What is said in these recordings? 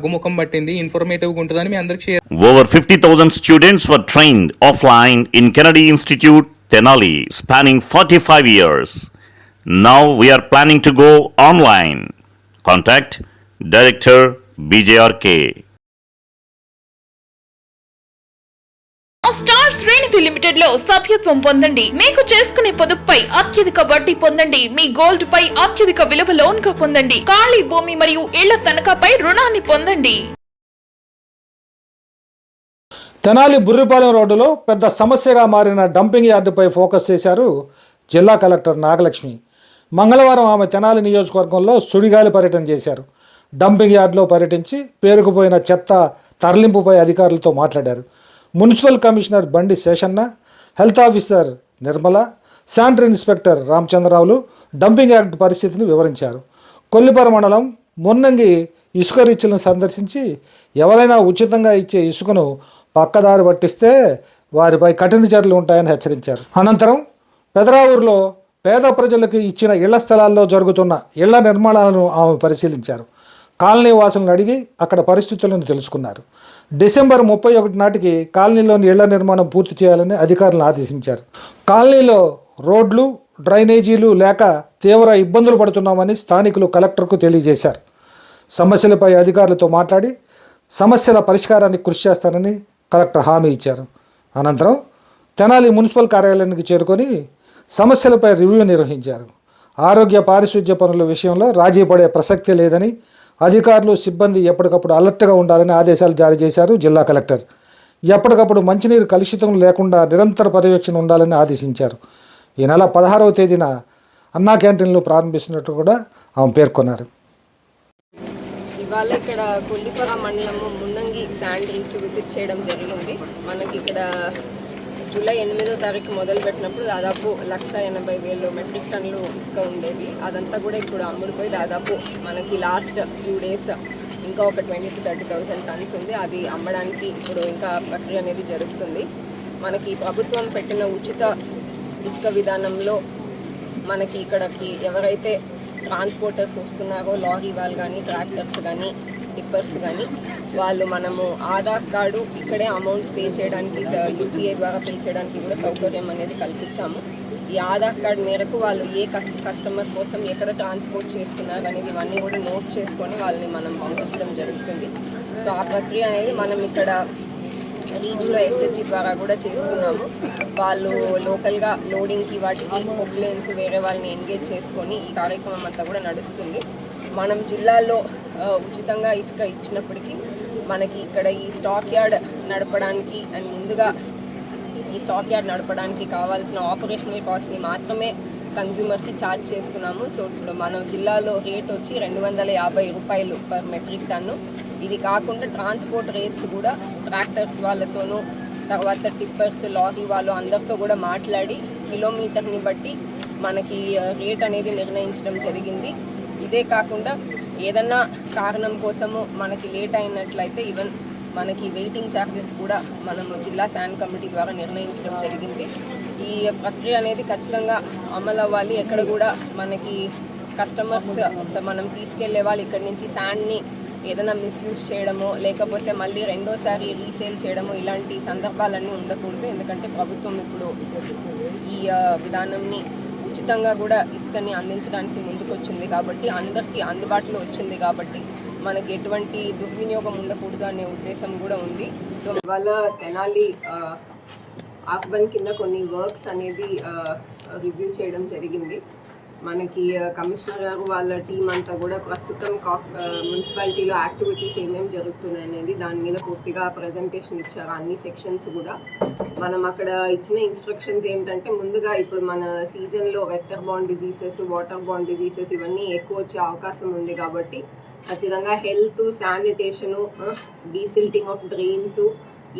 తగ్గుముఖం పట్టింది ఇన్ఫర్మేటివ్గా ఉంటుందని మీ అందరికి share Over 50,000 students were trained offline in Kennedy Institute, Tenali, spanning 45 years. Now we are planning to go online. Contact Director BJRK. Star శ్రేణిధి లిమిటెడ్లో సభ్యత్వం పొందండి. మీకు చేసుకునే పొదుపుపై అత్యధిక వడ్డీ పొందండి. మీ గోల్డ్ పై అత్యధిక విలువ లోన్గా పొందండి. ఖాళీ భూమి మరియు ఇళ్ళ తనఖాపై రుణాన్ని పొందండి. తెనాలి బుర్రిపాలెం రోడ్డులో పెద్ద సమస్యగా మారిన డంపింగ్ యార్డుపై ఫోకస్ చేశారు జిల్లా కలెక్టర్ నాగలక్ష్మి. మంగళవారం ఆమె తెనాలి నియోజకవర్గంలో సుడిగాలి పర్యటన చేశారు. డంపింగ్ యార్డులో పర్యటించి పేరుకుపోయిన చెత్త తరలింపుపై అధికారులతో మాట్లాడారు. Municipal commissioner Bandi Seshanna health officer Nirmala sanitary inspector రామచంద్రరావులు dumping యాక్ట్ పరిస్థితిని వివరించారు. కొల్లిపర మండలం మున్నంగి ఇసుక రీచ్లను సందర్శించి ఎవరైనా ఉచితంగా ఇచ్చే ఇసుకను పక్కదారి పట్టిస్తే వారిపై కఠిన చర్యలు ఉంటాయని హెచ్చరించారు. అనంతరం పెదరావూరులో పేద ప్రజలకు ఇచ్చిన ఇళ్ళ స్థలాల్లో జరుగుతున్న ఇళ్ళ నిర్మాణాలను ఆమె పరిశీలించారు. కాలనీ వాసులను అడిగి అక్కడ పరిస్థితులను తెలుసుకున్నారు. డిసెంబర్ ముప్పై ఒకటి నాటికి కాలనీలోని ఇళ్ళ నిర్మాణం పూర్తి చేయాలని అధికారులను ఆదేశించారు. కాలనీలో రోడ్లు డ్రైనేజీలు లేక తీవ్ర ఇబ్బందులు పడుతున్నామని స్థానికులు కలెక్టర్కు తెలియజేశారు. సమస్యలపై అధికారులతో మాట్లాడి సమస్యల పరిష్కారానికి కృషి చేస్తానని కలెక్టర్ హామీ ఇచ్చారు. అనంతరం తెనాలి మున్సిపల్ కార్యాలయానికి చేరుకొని సమస్యలపై రివ్యూ నిర్వహించారు. ఆరోగ్య పారిశుధ్య పనుల విషయంలో రాజీ పడే ప్రసక్తి లేదని అధికారులు సిబ్బంది ఎప్పటికప్పుడు అలర్ట్గా ఉండాలని ఆదేశాలు జారీ చేశారు జిల్లా కలెక్టర్. ఎప్పటికప్పుడు మంచినీరు కలుషితం లేకుండా నిరంతర పర్యవేక్షణ ఉండాలని ఆదేశించారు. ఈ నెల పదహారవ తేదీన అన్నా క్యాంటీన్లు ప్రారంభిస్తున్నట్టు కూడా ఆమె పేర్కొన్నారు. ఇవాళ ఇక్కడ కొల్లిపర మండలము మున్నంగి శాండ్ విజిట్ చేయడం జరిగింది. మనకి ఇక్కడ జూలై ఎనిమిదో తారీఖు మొదలు పెట్టినప్పుడు దాదాపు లక్ష ఎనభై వేలు మెట్రిక్ టన్నులు ఇసుక ఉండేది. అదంతా కూడా ఇప్పుడు అమ్ముడుపోయి దాదాపు మనకి లాస్ట్ ఫ్యూ డేస్ ఇంకా ఒక twenty two thirty thousand tons ఉంది. అది అమ్మడానికి ఇప్పుడు ఇంకా ప్రక్రియ అనేది జరుగుతుంది. మనకి ప్రభుత్వం పెట్టిన ఉచిత ఇసుక విధానంలో మనకి ఇక్కడికి ఎవరైతే ట్రాన్స్పోర్టర్స్ వస్తున్నారో లారీ వాళ్ళు కానీ ట్రాక్టర్స్ కానీ టిప్పర్స్ కానీ వాళ్ళు మనము ఆధార్ కార్డు ఇక్కడే అమౌంట్ పే చేయడానికి యూపీఐ ద్వారా పే చేయడానికి కూడా సౌకర్యం అనేది కల్పించాము. ఈ ఆధార్ కార్డు మేరకు వాళ్ళు ఏ కస్ కస్టమర్ కోసం ఎక్కడ ట్రాన్స్పోర్ట్ చేస్తున్నారు అనేది ఇవన్నీ కూడా నోట్ చేసుకొని వాళ్ళని మనం పంపించడం జరుగుతుంది. సో ఆ ప్రక్రియ అనేది మనం ఇక్కడ రీచ్లో ఎస్హెచ్జి ద్వారా కూడా చేసుకున్నాము. వాళ్ళు లోకల్గా లోడింగ్కి వాటికి పొక్లేన్స్ వేరే వాళ్ళని ఎంగేజ్ చేసుకొని ఈ కార్యక్రమం అంతా కూడా నడుస్తుంది. మనం జిల్లాలో ఉచితంగా ఇసుక ఇచ్చినప్పటికీ మనకి ఇక్కడ ఈ స్టాక్ యార్డ్ నడపడానికి అండ్ ముందుగా ఈ స్టాక్ యార్డ్ నడపడానికి కావాల్సిన ఆపరేషనల్ కాస్ట్ని మాత్రమే కన్జ్యూమర్కి ఛార్జ్ చేస్తున్నాము. సో ఇప్పుడు మన జిల్లాలో రేట్ వచ్చి రెండు వందల యాభై రూపాయలు పర్ మెట్రిక్ టన్ను. ఇది కాకుండా ట్రాన్స్పోర్ట్ రేట్స్ కూడా ట్రాక్టర్స్ వాళ్ళతోనూ తర్వాత టిప్పర్స్ లారీ వాళ్ళు అందరితో కూడా మాట్లాడి కిలోమీటర్ని బట్టి మనకి రేట్ అనేది నిర్ణయించడం జరిగింది. ఇదే కాకుండా ఏదన్నా కారణం కోసము మనకి లేట్ అయినట్లయితే ఈవెన్ మనకి వెయిటింగ్ ఛార్జెస్ కూడా మనము జిల్లా శాండ్ కమిటీ ద్వారా నిర్ణయించడం జరిగింది. ఈ ప్రక్రియ అనేది ఖచ్చితంగా అమలు అవ్వాలి. ఎక్కడ కూడా మనకి కస్టమర్స్ మనం తీసుకెళ్ళే వాళ్ళు ఇక్కడి నుంచి శాండ్ని ఏదైనా మిస్యూజ్ చేయడమో లేకపోతే మళ్ళీ రెండోసారి రీసేల్ చేయడమో ఇలాంటి సందర్భాలన్నీ ఉండకూడదు. ఎందుకంటే ప్రభుత్వం ఇప్పుడు ఈ విధానంని ఉచితంగా కూడా ఇసుకని అందించడానికి ముందుకొచ్చింది కాబట్టి అందరికీ అందుబాటులో వచ్చింది కాబట్టి మనకి ఎటువంటి దుర్వినియోగం ఉండకూడదు అనే ఉద్దేశం కూడా ఉంది. సో ఇవాళ తెనాలి ఆక్బన్ కింద కొన్ని వర్క్స్ అనేది రివ్యూ చేయడం జరిగింది. మనకి కమిషనర్ గారు వాళ్ళ టీం అంతా కూడా ప్రస్తుతం మున్సిపాలిటీలో యాక్టివిటీస్ ఏమేమి జరుగుతున్నాయి అనేది దాని మీద పూర్తిగా ప్రజెంటేషన్ ఇచ్చారు అన్ని సెక్షన్స్ కూడా. మనం అక్కడ ఇచ్చిన ఇన్స్ట్రక్షన్స్ ఏంటంటే ముందుగా ఇప్పుడు మన సీజన్లో vector bond diseases water bond diseases ఇవన్నీ ఎక్కువ వచ్చే అవకాశం ఉంది కాబట్టి ఖచ్చితంగా health sanitation desilting of drains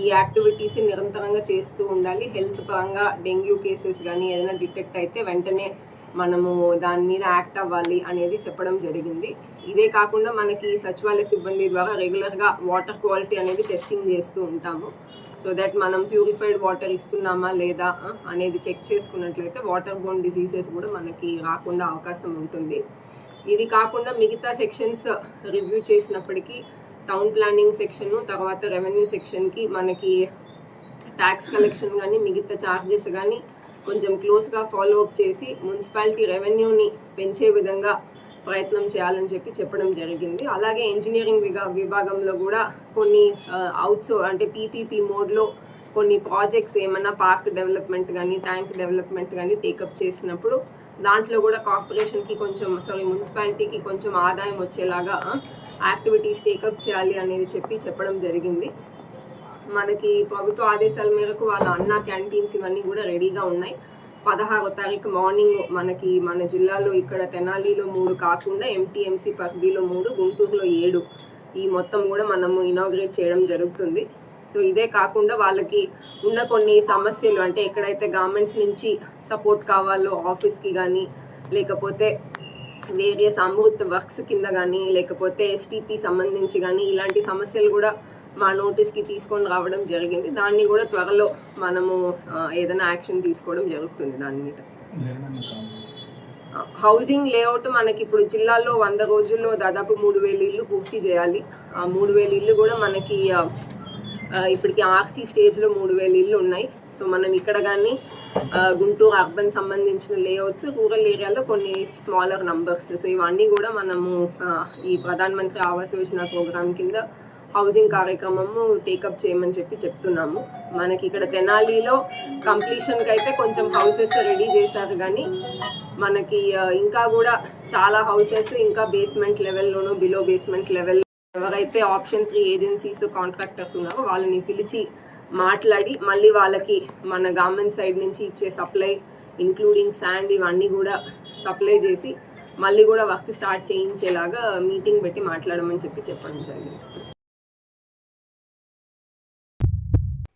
ఈ యాక్టివిటీస్ నిరంతరంగా చేస్తూ ఉండాలి. హెల్త్ పరంగా డెంగ్యూ కేసెస్ కానీ ఏదైనా డిటెక్ట్ అయితే వెంటనే మనము దాని మీద యాక్ట్ అవ్వాలి అనేది చెప్పడం జరిగింది. ఇదే కాకుండా మనకి సచివాలయ సిబ్బంది ద్వారా రెగ్యులర్గా వాటర్ క్వాలిటీ అనేది టెస్టింగ్ చేస్తూ ఉంటాము. సో దట్ మనం ప్యూరిఫైడ్ వాటర్ ఇస్తున్నామా లేదా అనేది చెక్ చేసుకున్నట్లయితే వాటర్ బోన్ డిసీజెస్ కూడా మనకి రాకుండా అవకాశం ఉంటుంది. ఇది కాకుండా మిగతా సెక్షన్స్ రివ్యూ చేసినప్పటికీ టౌన్ ప్లానింగ్ సెక్షన్ తర్వాత రెవెన్యూ సెక్షన్కి మనకి ట్యాక్స్ కలెక్షన్ కానీ మిగతా ఛార్జెస్ కానీ కొంచెం క్లోజ్గా ఫాలో అప్ చేసి మున్సిపాలిటీ రెవెన్యూని పెంచే విధంగా ప్రయత్నం చేయాలని చెప్పి చెప్పడం జరిగింది. అలాగే ఇంజనీరింగ్ విగా విభాగంలో కూడా కొన్ని అవుట్సో అంటే పీపీపీ మోడ్లో కొన్ని ప్రాజెక్ట్స్ ఏమైనా పార్క్ డెవలప్మెంట్ కానీ ట్యాంక్ డెవలప్మెంట్ కానీ టేకప్ చేసినప్పుడు దాంట్లో కూడా కార్పొరేషన్కి కొంచెం సారీ మున్సిపాలిటీకి కొంచెం ఆదాయం వచ్చేలాగా యాక్టివిటీస్ టేకప్ చేయాలి అనేది చెప్పి చెప్పడం జరిగింది. మనకి ప్రభుత్వ ఆదేశాల మేరకు వాళ్ళ అన్న క్యాంటీన్స్ ఇవన్నీ కూడా రెడీగా ఉన్నాయి. పదహారో తారీఖు మార్నింగ్ మనకి మన జిల్లాలో ఇక్కడ తెనాలిలో మూడు కాకుండా ఎంటీఎంసీ పరిధిలో మూడు గుంటూరులో ఏడు. ఈ మొత్తం కూడా మనము ఇనాగ్రేట్ చేయడం జరుగుతుంది. సో ఇదే కాకుండా వాళ్ళకి ఉన్న కొన్ని సమస్యలు అంటే ఎక్కడైతే గవర్నమెంట్ నుంచి సపోర్ట్ కావాలో ఆఫీస్కి కానీ లేకపోతే వేరియస్ అమృత్ వర్క్స్ కింద కానీ లేకపోతే ఎస్టీపీ సంబంధించి కానీ ఇలాంటి సమస్యలు కూడా మా నోటీస్కి తీసుకొని రావడం జరిగింది. దాన్ని కూడా త్వరలో మనము ఏదైనా యాక్షన్ తీసుకోవడం జరుగుతుంది దాని మీద. హౌసింగ్ లేఅవుట్ మనకి ఇప్పుడు జిల్లాలో వంద రోజుల్లో దాదాపు మూడు వేల ఇల్లు పూర్తి చేయాలి. ఆ మూడు వేల ఇల్లు కూడా మనకి ఇప్పటికి ఆర్సీ స్టేజ్లో మూడు వేల ఇల్లు ఉన్నాయి. సో మనం ఇక్కడ కానీ గుంటూరు అర్బన్ సంబంధించిన లేఅవుట్స్ రూరల్ ఏరియాలో కొన్ని స్మాలర్ నంబర్స్. సో ఇవన్నీ కూడా మనము ఈ ప్రధాన మంత్రి ఆవాస్ యోజన ప్రోగ్రామ్ కింద హౌసింగ్ కార్యక్రమము టేకప్ చేయమని చెప్పి చెప్తున్నాము. మనకి ఇక్కడ తెనాలిలో కంప్లీషన్కి అయితే కొంచెం హౌసెస్ రెడీ చేశారు కానీ మనకి ఇంకా కూడా చాలా హౌసెస్ ఇంకా బేస్మెంట్ లెవెల్లోనూ బిలో బేస్మెంట్ లెవెల్ ఎవరైతే ఆప్షన్ త్రీ ఏజెన్సీస్ కాంట్రాక్టర్స్ ఉన్నారో వాళ్ళని పిలిచి మాట్లాడి మళ్ళీ వాళ్ళకి మన గవర్నమెంట్ సైడ్ నుంచి ఇచ్చే సప్లై ఇంక్లూడింగ్ శాండ్ ఇవన్నీ కూడా సప్లై చేసి మళ్ళీ కూడా వర్క్ స్టార్ట్ చేయించేలాగా మీటింగ్ పెట్టి మాట్లాడమని చెప్పి చెప్పడం జరిగింది.